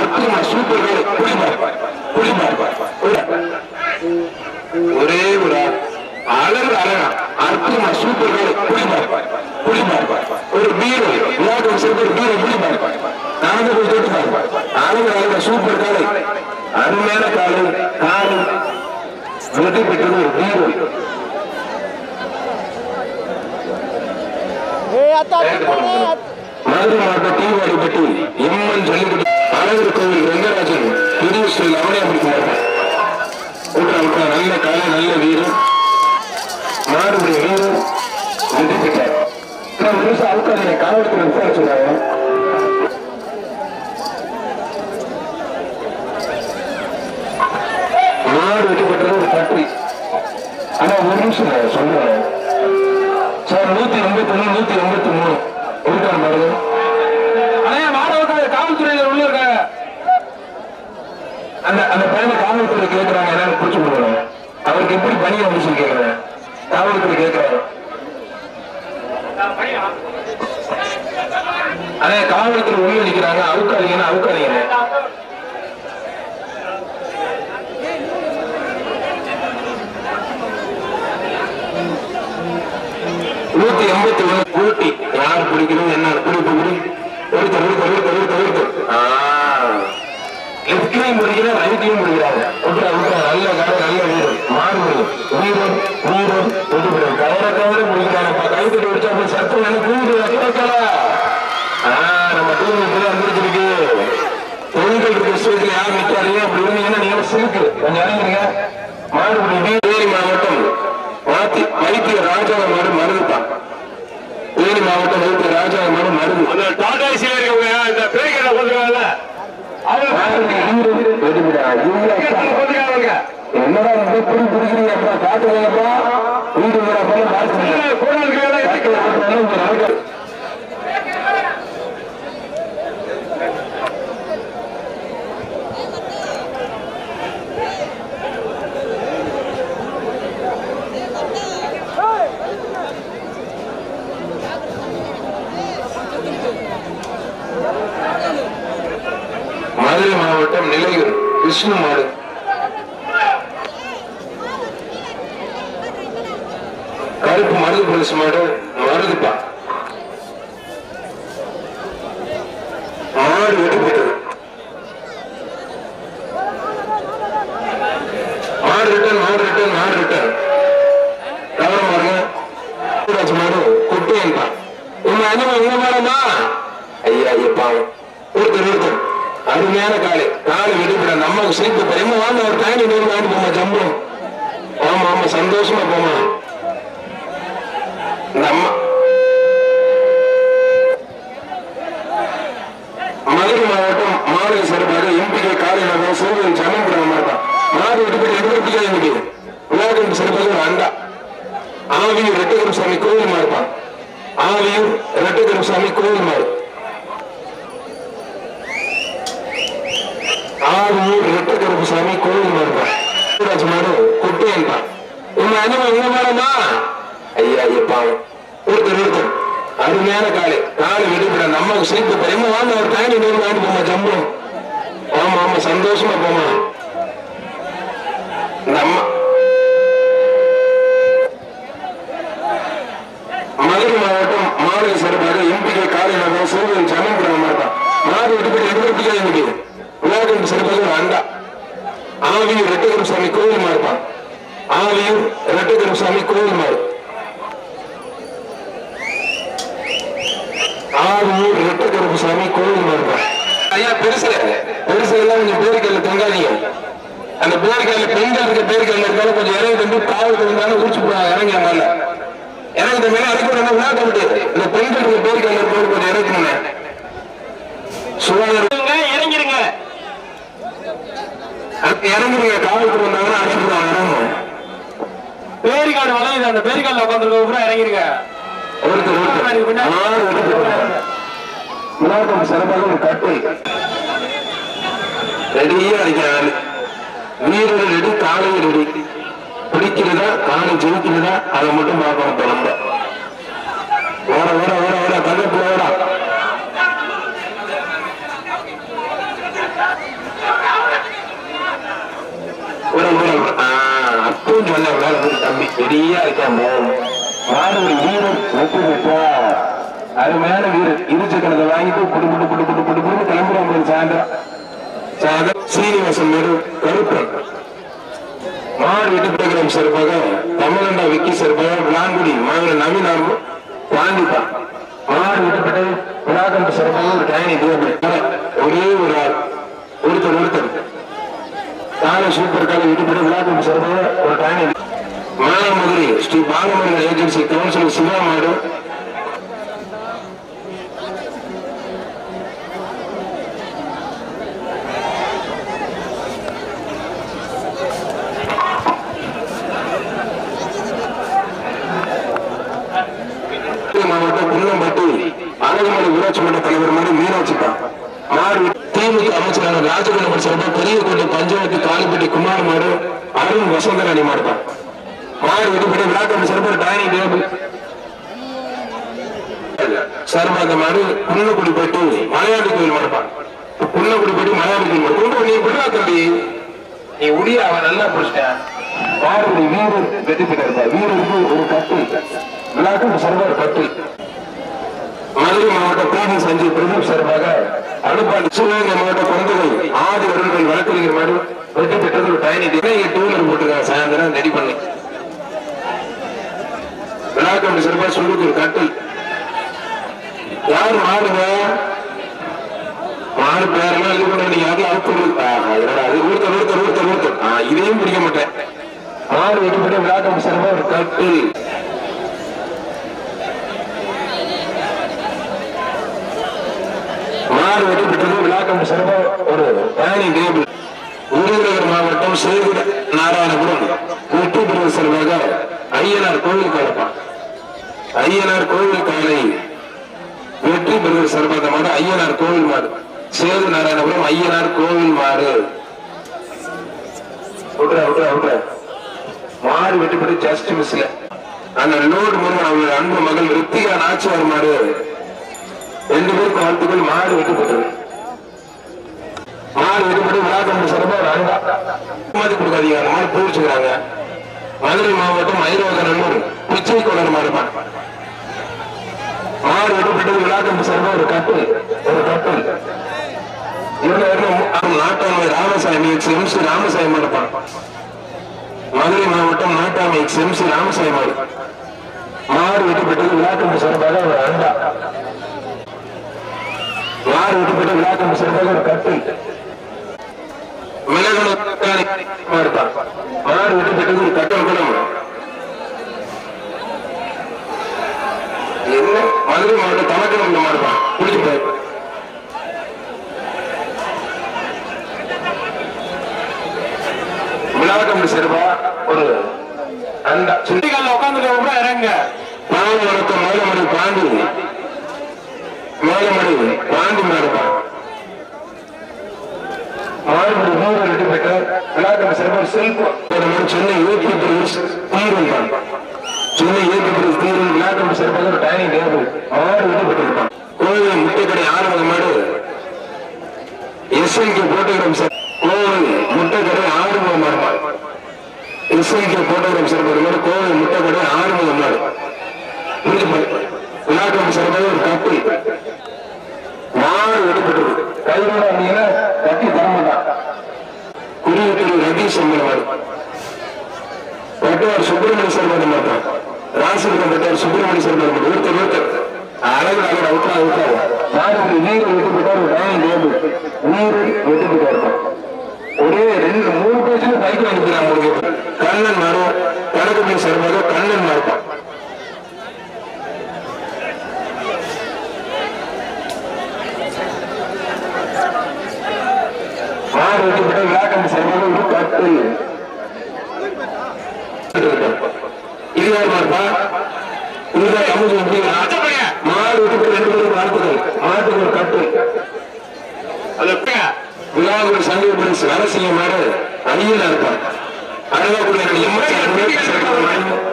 அற்புதமா சூப்பர் காலை குடிமார் குடிமார் ஒரே ஒரு ஆள். அழகு அழகா அற்புதமா சூப்பர் காலை குடிமார் குடிமார் ஒரு பீரோ விளையாட்டு சேர்த்து ஒரு பீரோ குடிமார் நானும் போய் தொட்டுப்பார் அழகு அழகா சூப்பர் காலை அருமையான காலை காலை வெற்றி பெற்றது ஒரு பீரோ மதுரை மாவட்டம் தீவாடிப்பட்டி எம்மன் ஜல்லிக்கட்டு அழகர் கோவில் ரங்கராஜன் புதிய ஸ்ரீ லவணியா மாவட்டம் உட்ரா நல்ல கலை நல்ல வீரர் மாடுபடி வீரர் வெற்றி பெற்றார் இன்னும் ஒரு நிமிஷம் அவுக்காதீங்க காவல்துறை விசாரிச்சு சொன்னாங்க மாடு வெற்றி பெற்றது ஒரு பற்றி ஆனா ஒரு நிமிஷம் நான் சொல்றேன் சார் நூத்தி எண்பத்தி ஒண்ணு நூத்தி எண்பத்தி மூணு இருக்காரு பாருங்க அண்ணே மாணவர்கள் காவல்துறையில உள்ள இருக்காங்க அந்த அந்த பையனை காவல்துறை கேட்கறாங்க என்னன்னு புடிச்சு கொடுக்கணும் அவருக்கு எப்படி பணி அப்படின்னு சொல்லி கேட்கறேன் காவல்துறை கேட்கிறாரு அதே காவலத்தில் உள்ள நிற்கிறாங்க அவுக்காதீங்கன்னா அவுக்காதீங்க நூத்தி எண்பத்தி ஒண்ணு கூட்டி. யார் பிடிக்கணும் என்ன பிடிப்பு பிடி. ஒருத்தர் ஒருத்தர் ஒருத்தர் ஒருத்தர் ஒருத்தர். லெப்ட்லையும் முடிக்கிறார் ரைட்லையும் முடிக்கிறாங்க விட்டுறா மாறுபடி வீரர் வீரர் விட்டுவிடும் கவர கவர முடிக்கிறாங்க கைத்தடி அடிச்சா போய் கூடு கேட்கல நம்ம டீம் இப்பதான் முடிச்சிருக்கு பெண்கள் இருக்க விஷயத்துல யார் நிக்காதீங்க அப்படி இருந்தீங்கன்னா நீங்க சிலுக்கு கொஞ்சம் இறங்குறீங்க மாறுபடி தேனி மாவட்டம் மாத்தி வைத்திய ராஜா மாடு மருதுப்பா தேனி மாவட்டம் வைத்திய ராஜா மாடு மருது அந்த டாடா இருக்கவங்க இந்த பேய்களை கொண்டுருக்காங்கல்ல அவங்க என்னடா ரொம்ப புடி பிடிக்கிறீங்க காட்டுறீங்கப்பா வீடு வீடா போல மாற்றுறீங்க கூட இருக்கிறவங்க மதுரை மாவட்டம் நிலையூர் விஷ்ணு மாடு கருப்பு மருது போலீஸ் மாடு மருதுப்பா மாடு வெட்டி போட்டது மாவட்டம் மாநில சார்பாக எம்பிகே காலை சூரியன் ஜனம் பண்ண மாட்டான். மாடு வெடிப்பட எதிர்ப்பிக்கா இன்னைக்கு உலகம் சிறப்பாக அண்டா. ஆவியூர் ரெட்டகரம் சாமி கோவில் மாறுப்பான் ஆவியூர் ரெட்டகரம் சாமி கோவில் மாறு. ஆவியூர் ரெட்டகரம் சாமி கோவில் மாறுப்பான் ஊராட்சி கொட்டு குட்டியன்பான் உங்க அனுமதி உங்க மாடமா ஐயா ஐயப்பா ஒருத்தர் ஒருத்தர். அருமையான காலை. காலை விடுபட நம்ம சீட்டு பெருமை வாங்க ஒரு டைம் நூறு வாங்கிட்டு போமா ஜம்பு ஆமா ஆமா சந்தோஷமா போமா நம்ம மதுரை மாவட்டம் மாநில சார்பாக எம்பிகே காலை நகரம் சிறுவன் சமம் பண்ண மாட்டான் மாடு விட்டுப்பட்டு எதிர்ப்பிக்கா இன்னைக்கு விளையாட்டு சிறப்பாக ஒரு அண்டா ஆவியூர் ரெட்டகரம் சாமி கோவில் மாறுப்பான் ஆவியூர் ரெட்டகரம் சாமி கோவில் மாறு ஆவியூர் ரெட்டகரம் சாமி கோவில் மாறுப்பான் ஐயா பெருசு பெருசு எல்லாம் கொஞ்சம் பேருக்கல்ல தொங்காதீங்க அந்த இருக்க பேருக்கல்ல இருந்தாலும் கொஞ்சம் இறங்கி வந்து காவல் இருந்தாலும் ஊச்சி இறங்கி மேல. இறங்கி இறக்கி விடணும் விளையாட முடியாது இந்த பெண்கள் இருக்க பேருக்கல்ல இருக்கவங்க கொஞ்சம் இறக்கணுங்க சுகாதார இறங்கிருங்க. அதுக்கு இறங்குறீங்க காவல்துறை வந்தாங்கன்னா அனுப்பிடுவாங்க இறங்கணும் பேரிகார்டு வளையுது அந்த பேரிகார்டுல உட்காந்துருக்க பூரா இறங்கிருங்க. ஒருத்தர் சிறப்பாக ஒரு கட்டு. ரெடியா அடிக்கிறாங்க வீரர்கள் எடு காலையில் எடு பிடிக்கிறதா காலை ஜெயிக்கிறதா அதை மட்டும் பார்க்கணும் தொடர்ந்த ஓட ஓட ஓட ஓட தகப்பு ஓட. அப்பவும் சொல்ல வேலை தம்பி பெரிய இருக்கா மாணவர் வீரர் ஒப்பு விட்டா அருமையான வீரர் இருச்சு கணத்தை வாங்கிட்டு குடு குடு குடு குடு குடு கிளம்புறோம் சாயந்தரம். சாயந்தரம் சீனிவாசன் மேடு கருப்பன் மாடு வெட்டி பிடிக்கிறோம் சிறப்பாக தமிழண்டா விக்கி சிறப்பாக விளாங்குடி மாநில நவீன பாண்டிப்பா. மாடு விட்டுப்பட்டு விழாக்கம்ப சிறப்பாக ஒரு டயனி தேவை ஒரே ஒரு ஆள் ஒருத்தர் ஒருத்தர். காலை சூப்பர் காலை விட்டுப்பட்டு விழாக்கம்ப சிறப்பாக ஒரு டயனி மானாமதுரை ஸ்ரீ பாலமுருகன் ஏஜென்சி கவுன்சிலர் சிவா மாடு ஊராட்சி மன்ற தலைவர் மாதிரி மீனாட்சிப்பா மாடு திமுக அமைச்சரான ராஜகுணம் சிறப்பாக பெரிய கோட்டை பஞ்சாயத்து காலிப்பட்டி குமார் மாடு அருண் வசந்தராணி மாடுதான் மாடு வெடிப்படி விழாக்கம் சிறப்பாக டைனிங் டேபிள் சர்வாக மாடு குன்னக்குடிப்பட்டு மலையாளி கோயில் மாடுப்பான் குன்னக்குடிப்பட்டு மலையாளி கோயில் மாடு. கொண்டு நீ விடுறா தம்பி. நீ உடைய அவன் நல்லா பிடிச்சிட்டேன் மாடுபடி வீரர் வெற்றி பெற்றிருப்பார் வீரருக்கு ஒரு கட்டு விழாக்கம் சர்வர் கட்டு மதுரை மாவட்ட பேடி சஞ்சய் பிரதீப் சார்பாக அனுப்பாடு சிவகங்கை மாவட்ட குழந்தைகள் ஆதி வருடங்கள் வழக்கறிஞர் மாதிரி வெற்றி பெற்றது ஒரு பயணி டூலர் போட்டுருக்காங்க. சாயந்தரம் ரெடி பண்ணி. விழா கமிட்டி சார்பாக சொல்லுக்கு ஒரு கட்டில். யார் மாடுங்க? மாடு பேரெல்லாம் இது பண்ண நீங்க யாரும் அவுத்து அது ஒருத்தர் ஒருத்தர் ஒருத்தர் ஒருத்தர் இதையும் பிடிக்க மாட்டேன். மாறு வெற்றி பெற்ற விழா கமிட்டி சார்பாக ஒரு கட்டில். மாடு வெட்டிப்பட்டது விழாக்கம் சிறப்பாக ஒரு பயணி டேபிள் விருதுநகர் மாவட்டம் சேகுட நாராயணபுரம் வெற்றி பெறுவது சிறப்பாக ஐயனார் கோவில் காலப்பான் ஐயனார் கோவில் காலை வெற்றி பெறுவது சிறப்பாக மாடு ஐயனார் கோவில் மாடு. சேது நாராயணபுரம் ஐயனார் கோவில் மாடு. விட்டுற விட்ற விட்ற மாறு வெட்டுப்பட்டு ஜஸ்ட் மிஸ்ல அந்த லோடு முருகன் அவருடைய அன்பு மகள் ரித்திகா நாச்சியார் மாறு ரெண்டு பேருக்கு வாழ்த்துக்கள் மாடு வெட்டப்பட்டது மாடு வெட்டப்பட்டு விழாக்கம் சிறப்பாக ஒரு மாதிரி கொடுக்காதீங்க அந்த மாதிரி பூரிச்சுக்கிறாங்க மதுரை மாவட்டம் ஐரோகநல்லூர் பிச்சை கொடர் மாடுப்பான் மாடு. வெட்டப்பட்டது விழாக்கம் சிறப்பாக ஒரு கட்டு ஒரு கட்டு. நாட்டாமை Ramasamy ex M C Ramasamy மாடுப்பான் Madurai மாவட்டம் நாட்டாமை எக்ஸ் எம் சி ராமசாமி மாடு. மாடு வெட்டப்பட்டது விழாக்கம் சிறப்பாக ஒரு அண்டா யார் விட்டுப்பட்ட விழாக்கம் சிறப்பாக ஒரு கட்டு மிளகணம் யார் விட்டுப்பட்டது ஒரு கட்டம் குடம் என்ன? மதுரை மாவட்டம் தமக்கம் உள்ள மாடுப்பான் குடிச்சு போய் விழாக்கம் சிறப்பா ஒரு அண்டா சுண்டி சுண்டிகல்ல உட்காந்துருக்க கூட இறங்க பாவ வணக்கம் மேலமடி பாண்டி மேலமடி பாண்டி மாடுப்பான் மாடுபடி மூன்று ரெண்டு பெற்றார் விழாக்கம் சிறப்பாக செல்வம் சென்னை ஏற்றி பிரதேஷ் தீரன் தான் சென்னை ஏற்றி பிரதேஷ் தீரன் விழாக்கம் சிறப்பாக ஒரு டைனிங் டேபிள் அவார்டு விட்டு கோவில் முட்டைக்கடை ஆறுமுக மாடு எஸ்என்கே போட்டோகிராம் சார். கோவில் முட்டைக்கடை ஆறுமுக மாடுப்பான் எஸ்என்கே போட்டோகிராம் சார் மாதிரி கோவில் முட்டைக்கடை ஆறுமுக மாடு. புரிஞ்சு சிறப்பாக ஒரு கட்டு மாடு வெடிப்பட்டது கைவிட வந்தீங்கன்னா கட்டி தரமாட்டான் குடியிருக்கிற ரவி சம்பளம் பட்டுவார் சுப்பிரமணிய சர்வதம் மாட்டான் ராசிபுரம் பட்டார் சுப்பிரமணிய மாட்டான் ஒருத்தர் ஒருத்தர் அழகு அழகு அவுட்டா அவுட்டா மாடு நீர் வெட்டுப்பட்டார் ஒரு டயம் டேபிள் நீர் வெட்டுப்பட்டா இருக்கும் ஒரே ரெண்டு மூணு பேஜ்ல பைக் அனுப்பினான் உங்களுக்கு கண்ணன் மாறும். கணக்கு சர்வதம் கண்ணன் மாறுப்பான் மாடு வெட்டிப்பட்ட விழாக்கம் சர்வதம் ஒரு கட்டு மாறுப்பா இதுதான் தமிழ் எப்படின்னா மாடு வெட்டிப்பட்ட ரெண்டு பேரும் வாழ்த்துக்கள் மாட்டுக்கு ஒரு கட்டு. அது விழாவில் சங்கப்படி அரசியல் மாடு அணியில் இருப்பார் அழகாக்குடி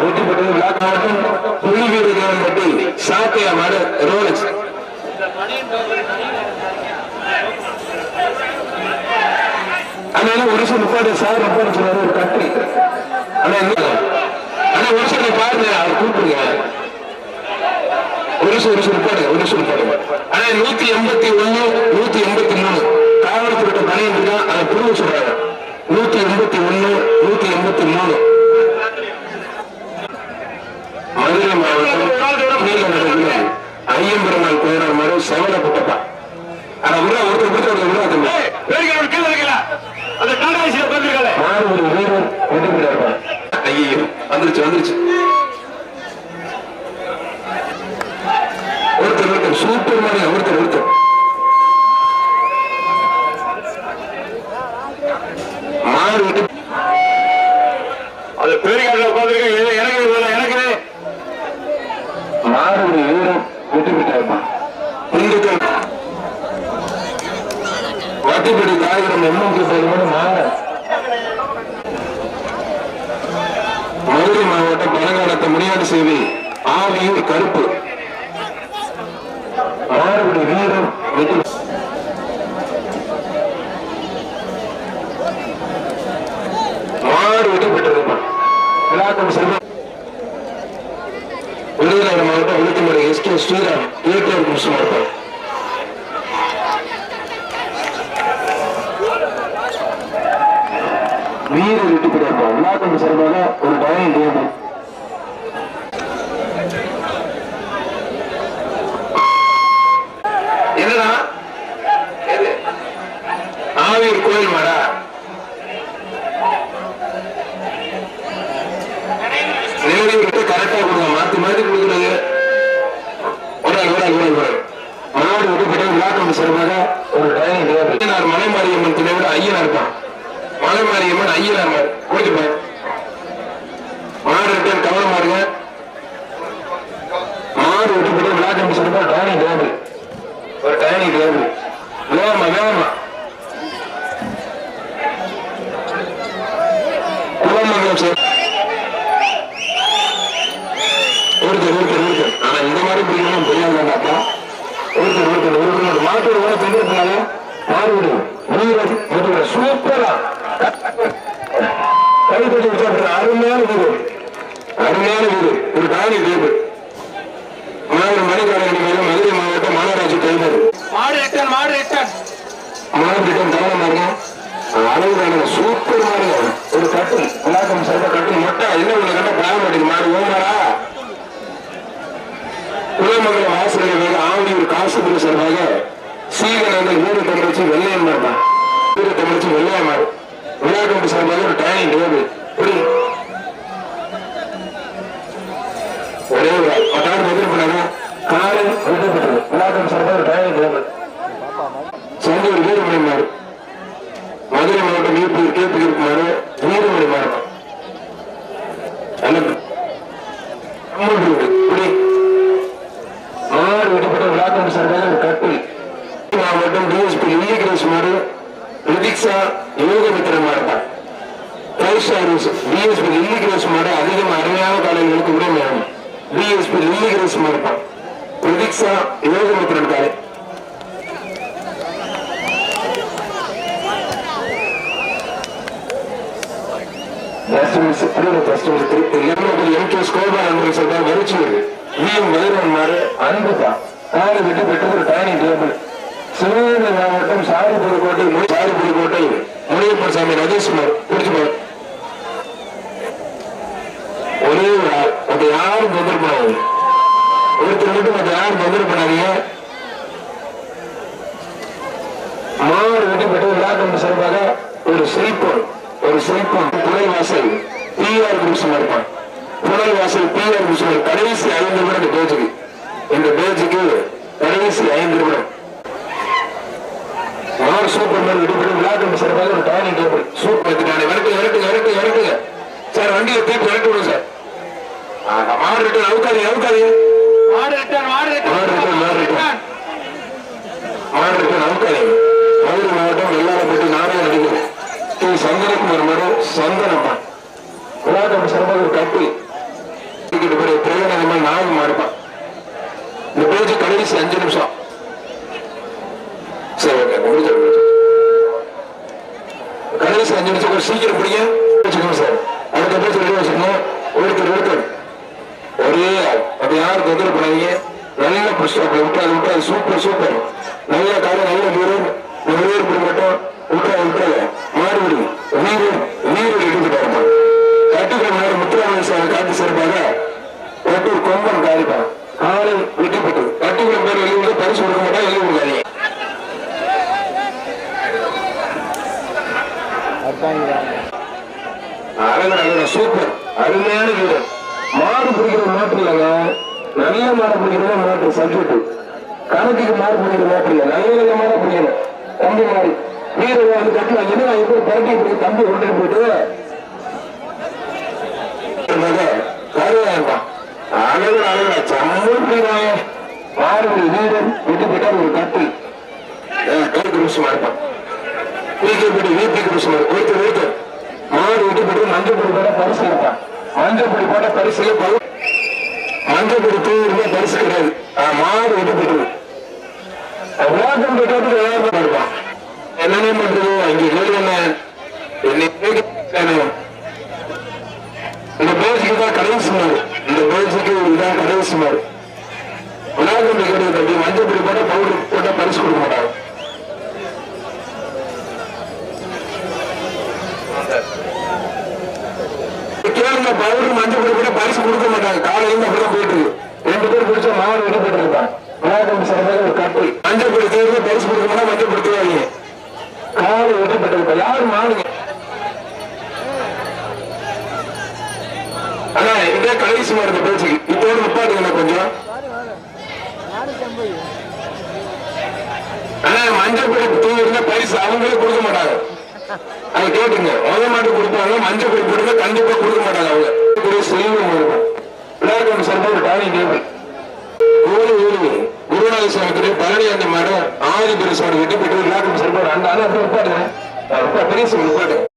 வெட்டிப்பட்டது விழா மாவட்டம் புள்ளி வீடு பட்டி சாத்தையா மாடு? ரோலக்ஸ். அதனால ஒரு சில முப்பாடு சார் முப்பாடு சொல்றாரு. ஒரு கட்டு. ஆனா என்ன? ஆனா ஒரு சில பாருங்க அவர் கூப்பிடுங்க. ஒரு நிமிஷம் ஒரு நிமிஷம் பாருங்க ஒரு நிமிஷம். பாருங்க ஆனா நூத்தி எண்பத்தி ஒண்ணு நூத்தி எண்பத்தி மூணு. காவல்துறை பேரிக்காடுல உட்காந்துருக்க எனக்கு எனக்கு மாறு ஒரு வீரர் வெற்றி பெற்றார்மா இந்துக்கள் வாட்டிப்படி எண்ணூற்றி பதிமூணு மாங்க மதுரை மாவட்டம் பழங்காலத்தை முனியாடு சேவை ஆவியூர் கருப்பு மாறுபடி வீரர் வெற்றி மாறு வெற்றி பெற்றிருப்பான் விழாக்கம் செல்வம் விருதுநகர் மாவட்டம் விழுப்புமலை எஸ் கே ஸ்ரீராம் இயக்குநர் நிமிஷம் இருப்பார் வீர வெற்றி பெற்றிருப்பார் விழாக்கம் சார்பாக ஒரு டைனிங் தேவை என்னடா எது? ஆவியூர் கோயில் மாடா நேரடி விட்டு கரெக்டா கொடுங்க மாத்தி மாத்தி கொடுக்குறது ஒரு ஆள் ஒரு ஆள் ஒரு ஆள் ஒரு ஆள் மாடு விட்டுப்பட்ட விழாக்கம் சிறப்பாக ஒரு டைனிங் டேபிள் ஐயனார் மலைமாரியம்மன் துணை விட ஐயனா இருப்பான் மலைமாரியம்மன் ஐயனார் மாதிரி முடிச்சுப்பேன் மாடு ரிட்டர்ன் கவனமா இருங்க மாடு விட்டுப்பட்ட விழாக்கம் சிறப்பாக டைனிங் டேபிள் ஒரு டைனிங் டேபிள் வேகமா வேகமா குலமங்கலம் சார் ஒருத்தர் ஒருத்தர் ஒருத்தர் ஆனா இந்த மாதிரி பிடிக்கணும் புரியாதாப்பா ஒருத்தர் ஒருத்தர் ஒருத்தர் மாட்டோட பெண்டிருப்பாங்க மாறுவிடு வீரர் ஒருத்தர் சூப்பரா. கைப்பற்றி விசாரிக்கிற அருமையான வீடு. அருமையான வீடு. ஒரு காணி வீடு. மாவட்டம் மணிக்காரன் மதுரை மாவட்டம் மாநகராட்சி கைது மாடு ரிட்டன் மாடு மாவட்டம் கவனமா இருங்க அளவுதான சூப்பர் மாடு ஒரு கட்டில் விளாக்கம் சார்பா கட்டில் மொட்டை என்ன ஒண்ணு கட்ட சீகனந்தன் வீடு தமிழ்ச்சி வெள்ளையன் மாட்டான் வீடு தமிழ்ச்சி வெள்ளையன் விளையாட்டு விழாக்கம்பு சார்பாக ஒரு டைனிங் டேபிள் புரி. ஒரே ஒரு ஆள். பத்தாயிரம் பதில் பண்ணாங்க காலை விடுபட்டது விழாக்கம் சார்பாக ஒரு டைனிங் டேபிள் சந்தூர் வீரமணி மாடு மதுரை மாவட்டம் ஈப்பூர் கேபி மாடு வீரமணி மாடு அல்லது அம்மன் வீடு புரி மாடு விடப்பட்ட விழாக்கம் சார்பாக ஒரு கட்டில் மாவட்டம் டிஎஸ்பி லில்லிகிரேஸ் மாடு ரிதிக்ஷா யோகமித்திர மாடு ஃபைவ் ஸ்டார் டிஎஸ்பி லில்லிகிரேஸ் மாடு அதிகம் அருமையான காலைகளுக்கு உரிமையாகும் டிஎஸ்பி லில்லிகிரேஸ் மாடு ரிதிக்ஷா யோகமித்திரன் காலை சிவகங்கை மாவட்டம் சாரிபுரக்கோட்டை சாரிபுரக்கோட்டை முனியப்பன் சாமி ரஜேஷ்குமார் குடிச்சுமார் ஒரே ஒரு ஆள். மற்ற யாரும் தொந்தரவு பண்ணாது ஒருத்தர் மட்டும் மற்ற யாரும் தொந்தரவு பண்ணாதீங்க. மாறு வெட்டிப்பட்டு விழாக்கம் சிறப்பாக ஒரு செல்போன் ஒரு செல்போன் புலைவாசல் பிஆர் குரூப்ஸ் இருப்பான் புலைவாசல் பிஆர் குரூப்ஸ் கடைசி ஐந்து நிமிடம் இந்த பேஜுக்கு இந்த பேஜுக்கு கடைசி ஐந்து நிமிடம் மாறு சூப்பர் மாதிரி வெட்டிப்பட்டு விழாக்கம் சிறப்பாக ஒரு டைனிங் டேபிள் சூப்பர் எடுத்துட்டாங்க விரட்டு விரட்டு விரட்டு விரட்டுங்க சார் வண்டியை தூக்கி விரட்டு விடுங்க சார். ஆஹா, மாறு விட்டு அவுக்காதீங்க அவுக்காதீங்க மாடு ரிட்டன் மாடு மாடு ரிட்டன், மாடு. மாவட்டத்தில் நமக்காதீங்க மதுரை மாவட்டம் வெள்ளாரப்பட்டி நாராயண நடிகர் திரு சந்தனகுமார் மரு சந்தனம்மா விழாக்கம் சிறப்பாக ஒரு கட்டி. டிக்கெட் போய் பிரயோஜனமா நாலு மாறுப்பான் இந்த பேஜ் கடைசி அஞ்சு நிமிஷம். சரி ஓகே முடிஞ்சு முடிஞ்சு. கடைசி அஞ்சு நிமிஷம் கொஞ்சம் சீக்கிரம் பிடிங்க. வச்சுக்கோங்க சார். அதுக்கு பேஜ் ரெடி வச்சுக்கணும் ஒருத்தர் ஒருத்தர். ஒரே யார் தொந்தரவு பண்ணாதீங்க. நல்ல புஷ்டப் சூப்பர் சூப்பர் நல்ல காலம் நல்ல வீரர். வீரர் மட்டும் விட்டு விட்டாது மாறுபடி வீரர். சூப்பர். அருமையான வீரர். மாடு பிடிக்கிற மாட்டு இல்லைங்க. நல்ல மாடு பிடிக்கிறதா மாட்டு சப்ஜெக்ட் கணக்குக்கு மாடு பிடிக்கிற மாட்டு இல்லை. நல்ல நல்ல மாடா பிடிக்கணும். தம்பி மாடு. வீரர் வந்து கட்டலாம் என்ன எப்படி பரட்டி பிடிக்க தம்பி கொண்டு போயிட்டு? கருவாயிருப்பான் அழகு அழகா மாடு வீரன் விட்டு போயிட்டா ஒரு கட்டு கட்டு நிமிஷமா இருப்பான் வீட்டுக்கு வீட்டுக்கு கிருஷ்ணர் வைத்து வைத்து மாடு விட்டு இடிபடி மஞ்சள் பொடி போட பரிசு இருக்கான் மஞ்சள் பொடி போட பரிசுல பல மஞ்சள் பொடி தூர் பரிசு கிடையாது. ஆ, மாடு விட்டு போட்டு ஓட்டம் போட்டு இருப்பான் என்னென்ன பண்றது அங்கே கேள்வி என்ன? என்னை இந்த பேச்சுக்கு தான் கடவுள் சுமார் இந்த பேச்சுக்கு இதான் கடவுள் சுமார் உலகம் கிடையாது தம்பி மஞ்சள் பொடி போட பவுடர் போட்டா பரிசு கொடுக்க மாட்டாங்க. கேளுங்க பவுடர் மஞ்சள் பொடி கூட பரிசு கொடுக்க மாட்டாங்க. காலையில இருந்து அப்படிதான் போயிட்டு இருக்கு. ரெண்டு பேர் பிடிச்ச மாடு விட்டு போயிட்டு இருப்பாங்க சிறப்பாக ஒரு கட்டு. மஞ்சள் பொடி தேர்வு பரிசு கொடுக்க மாட்டா மஞ்சள் பொடி தேவைங்க காலை விட்டு போயிட்டு இருப்பா யாரு மாடுங்க? ஆனா இதே கடைசி இந்த பேச்சுக்கு இதோட நிப்பாட்டுங்க கொஞ்சம். ஆனா மஞ்சள் பொடி தூவிருந்தா பரிசு அவங்களே கொடுக்க மாட்டாங்க. அதை கேட்டுங்க முத மாட்டு கொடுப்பாங்க மஞ்சள் பொடி போடுங்க கண்டிப்பா கொடுக்க மாட்டாங்க அவங்க. செல்வம் வருவோம் விளையாட்டு சார்பாக ஒரு டேபிள் ஊரு. ஊரு குருநாத சுவாமி பழனி அந்த மரம் ஆதி பெருசாடு கிட்ட போயிட்டு விளையாட்டு சார்பாக அந்த ஆனா நிப்பாட்டுங்க பெரிய நிப்பாட்டு